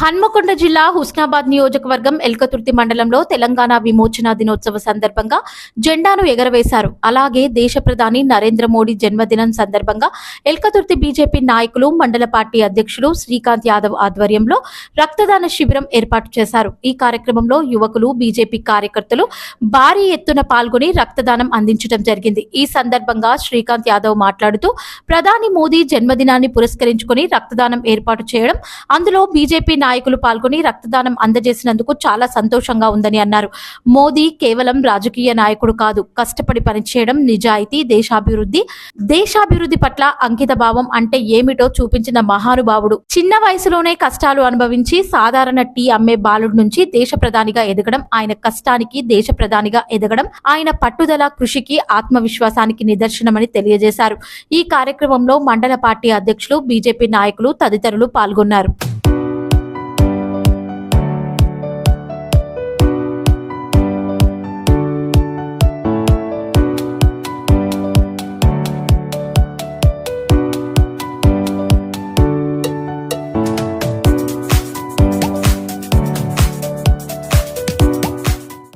హన్మకొండ జిల్లా హుస్నాబాద్ నియోజకవర్గం ఎల్కతుర్తి మండలంలో తెలంగాణ విమోచన దినోత్సవ సందర్భంగా జెండాను ఎగరవేశారు. అలాగే దేశ ప్రధాని నరేంద్ర మోడీ జన్మదినం సందర్భంగా ఎల్కతుర్తి బీజేపీ నాయకులు మండల పార్టీ అధ్యక్షులు శ్రీకాంత్ యాదవ్ ఆధ్వర్యంలో రక్తదాన శిబిరం ఏర్పాటు చేశారు. ఈ కార్యక్రమంలో యువకులు బీజేపీ కార్యకర్తలు భారీ ఎత్తున పాల్గొని రక్తదానం అందించడం జరిగింది. ఈ సందర్భంగా శ్రీకాంత్ యాదవ్ మాట్లాడుతూ ప్రధాని మోదీ జన్మదినాన్ని పురస్కరించుకొని రక్తదానం ఏర్పాటు చేయడం అందులో బీజేపీ నాయకులు పాల్గొని రక్తదానం అందజేసినందుకు చాలా సంతోషంగా ఉందని అన్నారు. మోదీ కేవలం రాజకీయ నాయకుడు కాదు కష్టపడి పనిచేయడం నిజాయితీ దేశాభివృద్ధి దేశాభివృద్ధి పట్ల అంకిత భావం అంటే ఏమిటో చూపించిన మహానుభావుడు. చిన్న వయసులోనే కష్టాలు అనుభవించి సాధారణ టీ అమ్మే బాలుడు నుంచి దేశ ప్రధానిగా ఎదగడం ఆయన కష్టానికి దేశ ప్రధానిగా ఎదగడం ఆయన పట్టుదల కృషికి ఆత్మవిశ్వాసానికి నిదర్శనమని తెలియజేశారు. ఈ కార్యక్రమంలో మండల పార్టీ అధ్యక్షులు బీజేపీ నాయకులు తదితరులు పాల్గొన్నారు.